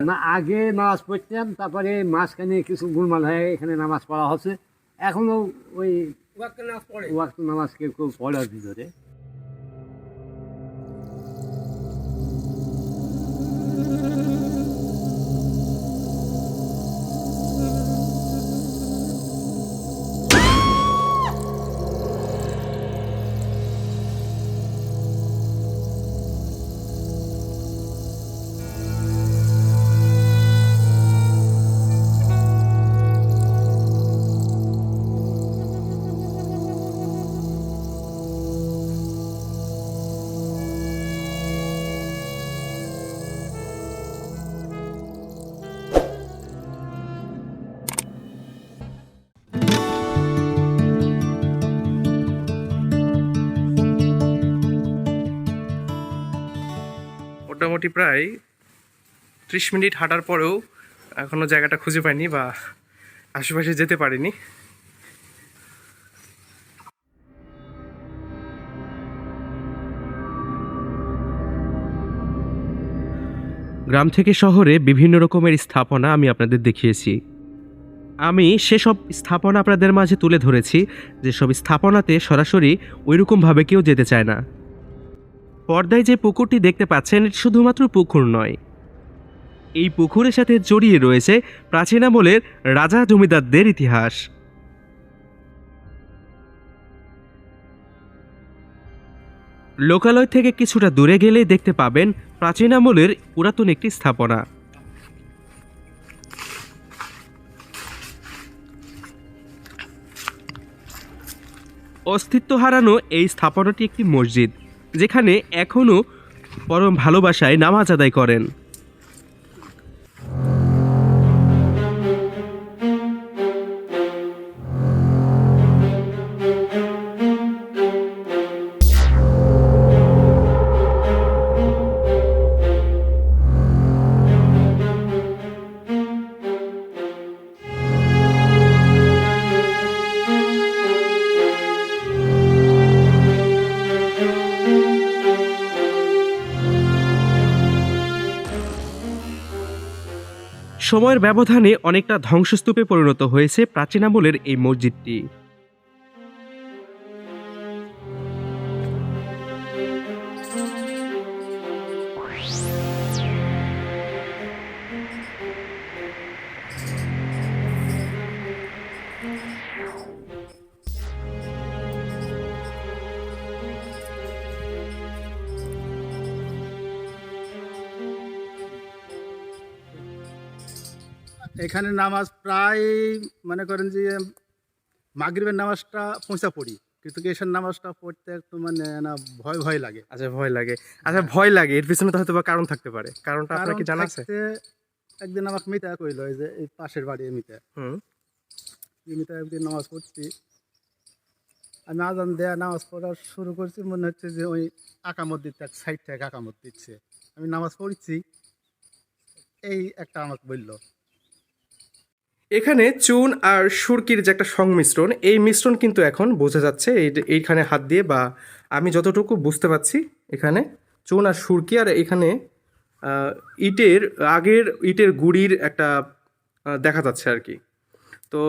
না আগে নামাজ পড়তাম তারপরে মাঝখানে কিছু গুলমাল হয়ে এখানে নামাজ পড়া হচ্ছে। এখনও ওই ওয়াক্ত নামাজ কেউ কেউ পড়ে ওর ভিতরে। মোটামুটি প্রায় ত্রিশ মিনিট হাঁটার পরেও এখনও জায়গাটা খুঁজে পাইনি বা আশেপাশে যেতে পারিনি। গ্রাম থেকে শহরে বিভিন্ন রকমের স্থাপনা আমি আপনাদের দেখিয়েছি। আমি সেসব স্থাপনা আপনাদের মাঝে তুলে ধরেছি, যেসব স্থাপনাতে সরাসরি ওইরকমভাবে কেউ যেতে চায় না। পর্দায় যে পুকুরটি দেখতে পাচ্ছেন, এটি শুধুমাত্র পুকুর নয়। এই পুকুরের সাথে জড়িয়ে রয়েছে প্রাচীন আমলের রাজা জমিদারদের ইতিহাস। লোকালয় থেকে কিছুটা দূরে গেলে দেখতে পাবেন প্রাচীন আমলের পুরাতন একটি স্থাপনা। অস্তিত্ব হারানো এই স্থাপনাটি একটি মসজিদ। যেখানে এখনও পরম ভালোবাসায় নামাজ আদায় করেন। সময়ের ব্যবধানে অনেকটা ধ্বংসস্তূপে পরিণত হয়েছে প্রাচীন আমলের এই মসজিদটি। এখানে নামাজ প্রায় মনে করেন যে মাগরিবের নামাজটা পৌঁছা পড়ি কিন্তু কি নামাজটা পড়তে একটু মানে না ভয় ভয় লাগে। আচ্ছা ভয় লাগে। আচ্ছা ভয় লাগে। এর পিছনে তো হয়তো কারণ থাকতে পারে। কারণটা আপনার কি জানা আছে? একদিন আমাকে মিতা কইলো এই যে এই পাশের বাড়ি মিতা। হুম। মিতা একদিন নামাজ পড়ছি। আমি আজান দেয়া নামাজ পড়া শুরু করছি মনে হচ্ছে যে ওই আকামত দিচ্ছে এক সাইড থেকে আকামত দিচ্ছে। আমি নামাজ পড়ছি এই একটা আমাকে বলল এখানে চুন আর সুরকির যে একটা সংমিশ্রণ, এই মিশ্রণ কিন্তু এখন বোঝা যাচ্ছে এই এইখানে হাত দিয়ে বা আমি যতটুকু বুঝতে পারছি এখানে চুন আর সুরকি আর এখানে ইটের আগের ইটের গুড়ির একটা দেখা যাচ্ছে আর কি। তো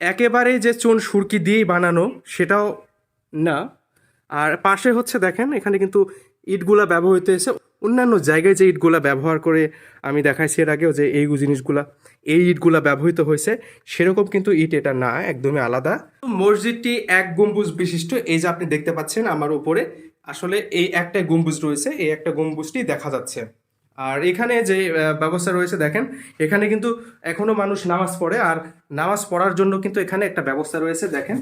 একেবারে যে চুন সুরকি দিয়েই বানানো সেটাও না। আর পাশে হচ্ছে দেখেন, এখানে কিন্তু ইটগুলা ব্যবহৃত হয়েছে। অন্যান্য জায়গায় যে ইটগুলা ব্যবহার করে আমি দেখাইছি এর আগেও যে এই জিনিসগুলা, এই ইটগুলা ব্যবহৃত হয়েছে, সেরকম কিন্তু ইট এটা না, একদমই আলাদা। মসজিদটি এক গম্বুজ বিশিষ্ট, এই যে আপনি দেখতে পাচ্ছেন আমার উপরে, আসলে এই একটা গম্বুজ রয়েছে, এই একটা গম্বুজটি দেখা যাচ্ছে। আর এখানে যে ব্যবস্থা রয়েছে, দেখেন, এখানে কিন্তু এখনও মানুষ নামাজ পড়ে, আর নামাজ পড়ার জন্য কিন্তু এখানে একটা ব্যবস্থা রয়েছে, দেখেন,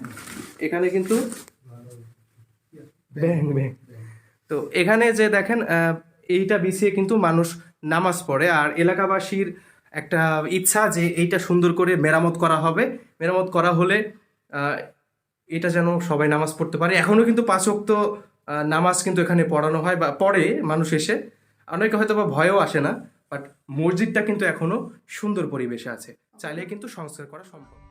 এখানে কিন্তু ব্যাং ব্যাং। তো এখানে যে দেখেন এইটা বিছিয়ে কিন্তু মানুষ নামাজ পড়ে। আর এলাকাবাসীর একটা ইচ্ছা যে এইটা সুন্দর করে মেরামত করা হবে। মেরামত করা হলে এটা যেন সবাই নামাজ পড়তে পারে। এখনও কিন্তু পাঁচ ওয়াক্ত নামাজ কিন্তু এখানে পড়ানো হয় বা পড়ে মানুষ এসে। অনেকে হয়তো বা ভয়ও আসে না, বাট মসজিদটা কিন্তু এখনও সুন্দর পরিবেশে আছে। চাইলে কিন্তু সংস্কার করা সম্ভব।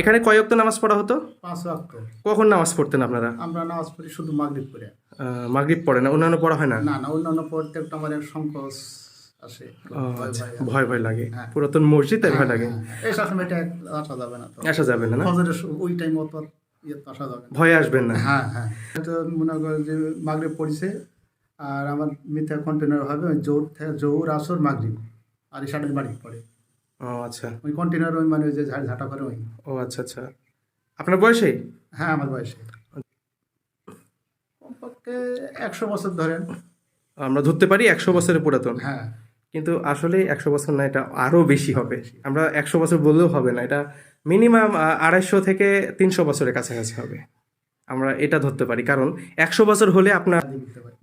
এখানে কয় অক্ত নামাজ পড়া হতো? পাঁচ ওয়াক্ত। কখন নামাজ পড়তেন আপনারা? আমরা নামাজ পড়ি শুধু মাগরিব পড়ে। মাগরিব পড়ে না অন্যান্য পড়া হয় না? না না অন্যান্য পড়তে একটু আমাদের সংকোচ আসে। ভয় আচ্ছা, ভয় ভয় লাগে। হ্যাঁ। পুরাতন মসজিদ তাই ভয় লাগে? এই সবসময় এটা আসা যাবে না আসা যাবে না ওই টাইম অত ইয়ে আসা যাবে ভয়ে আসবেন না। হ্যাঁ হ্যাঁ। তো মনে করো যে মাগরিব পড়িছে আর আমার মিথ্যা কন্টেনার হবে জোর জোর আসর মাগরিব আর এই সাড়ে বাড়ি পড়ে। ও আচ্ছা। ওই কন্টেনার ওই মানে যে ঝাড় ঝাঁটা করে ওই। ও আচ্ছা আচ্ছা। আপনার বয়সে হ্যাঁ আমার বয়সে কমপক্ষে একশো বছর ধরেন। আমরা ধরতে পারি একশো বছরের পুরাতন। হ্যাঁ। কিন্তু আসলে একশো বছর না এটা আরও বেশি হবে। আমরা একশো বছর বললেও হবে না। এটা মিনিমাম আড়াইশো থেকে তিনশো বছরের কাছাকাছি হবে। আমরা এটা ধরতে পারি। কারণ একশো বছর হলে আপনার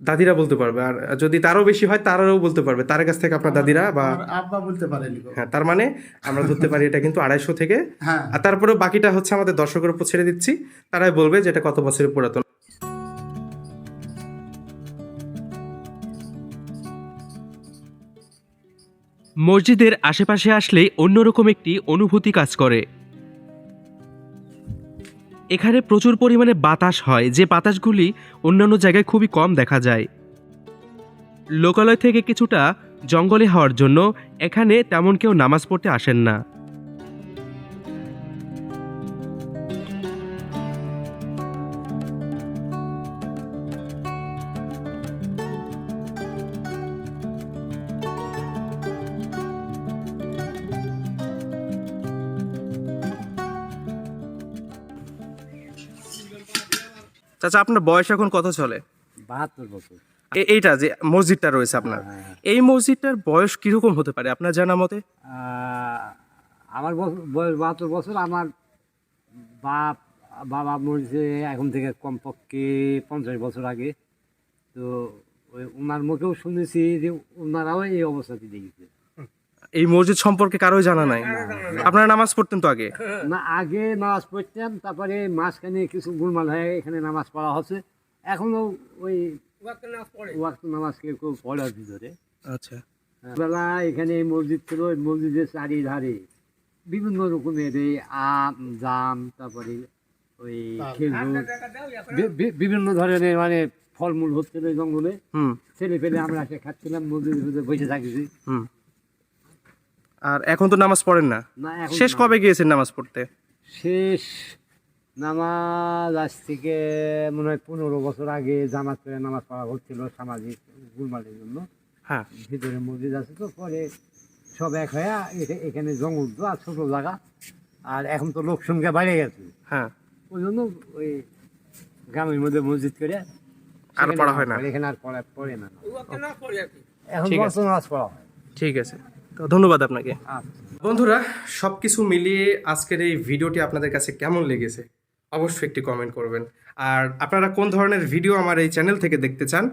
দাদিরা বলতে পারবে। আর যদি তারও বেশি হয় তারাও বলতে পারবে। তার কাছ থেকে আপনার দাদিরা বা আব্বা বলতে পারে হ্যাঁ তার মানে আমরা ধরতে পারি এটা কিন্তু আড়াইশো থেকে। হ্যাঁ। আর তারপরে বাকিটা হচ্ছে আমাদের দর্শকের উপর ছেড়ে দিচ্ছি। তারাই বলবে যে এটা কত বছরের পুরাতন। মসজিদের আশেপাশে আসলেই অন্যরকম একটি অনুভূতি কাজ করে। এখানে প্রচুর পরিমাণে বাতাস হয়, যে বাতাসগুলি অন্যান্য জায়গায় খুবই কম দেখা যায়। লোকালয় থেকে কিছুটা জঙ্গলে হওয়ার জন্য এখানে তেমন কেউ নামাজ পড়তে আসেন না। চাচা আপনার বয়স এখন কত চলে? বাহাত্তর বছর। এইটা যে মসজিদটা রয়েছে আপনার। এই মসজিদটার বয়স কীরকম হতে পারে আপনার জানা মতে? আমার বছর বয়স বাহাত্তর বছর আমার বাপ বাবা মরেছে এখন থেকে কমপক্ষে পঞ্চাশ বছর আগে। তো ওই ওনার মুখেও শুনেছি যে ওনারাও এই অবস্থাতে দেখেছে। এই মসজিদ সম্পর্কে কারোই জানা নাই। আপনারা নামাজ পড়তেন তো আগে? না আগে নামাজ পড়তাম তারপরে মাঝখানে কিছু গুলমাল হয়ে এখানে নামাজ পড়া হচ্ছে। এখনও ওই ওয়াক্ত নামাজ কেউ কেউ পড়ার ভিতরে আচ্ছা। বেলা এখানে এই মসজিদ ছিল ওই মসজিদের চারিধারে বিভিন্ন রকমের এই আম জাম তারপরে ওই খেজুর বিভিন্ন ধরনের মানে ফলমূল হচ্ছিল জঙ্গলে। হুম। ছেলে পেলে আমরা সে খাচ্ছিলাম মসজিদের ভিতরে বসে থাকিছি। হুম। আর এখন তো নামাজ পড়েন না। শেষ কবে গিয়েছেন নামাজ পড়তে? শেষ নামাজ আজ থেকে মনে হয় পনেরো বছর আগে জামাত করে নামাজ পড়া হচ্ছিল সামাজিক গুলমালের জন্য। হ্যাঁ। ভিতরে মসজিদ আছে তো পরে সব এক হয়ে এখানে জঙ্গল তো আর ছোটো জায়গা। আর এখন তো লোক সংখ্যা বেড়ে গেছে। হ্যাঁ। ওই জন্য ওই গ্রামের মধ্যে মসজিদ করে আর পড়া হয় না। এখানে আর পড়া পড়ে না। এখন ঠিক আছে। নামাজ পড়া হয়। ঠিক আছে। তো ধন্যবাদ আপনাকে। আচ্ছা। বন্ধুরা সব কিছু মিলিয়ে আজকের এই ভিডিওটি আপনাদের কাছে কেমন লেগেছে অবশ্যই একটি কমেন্ট করবেন। আর আপনারা কোন ধরনের ভিডিও আমার এই চ্যানেল থেকে দেখতে চান,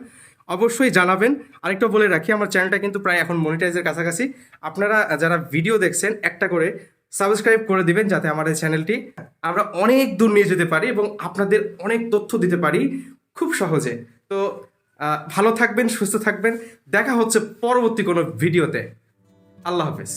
অবশ্যই জানাবেন। আরেকটা বলে রাখি, আমার চ্যানেলটা কিন্তু প্রায় এখন মনিটাইজের কাছাকাছি। আপনারা যারা ভিডিও দেখছেন, একটা করে সাবস্ক্রাইব করে দিবেন যাতে আমার এই চ্যানেলটি আমরা অনেক দূর নিয়ে যেতে পারি এবং আপনাদের অনেক তথ্য দিতে পারি খুব সহজে। তো ভালো থাকবেন, সুস্থ থাকবেন। দেখা হচ্ছে পরবর্তী কোনো ভিডিওতে আল্লাহ হাফেজ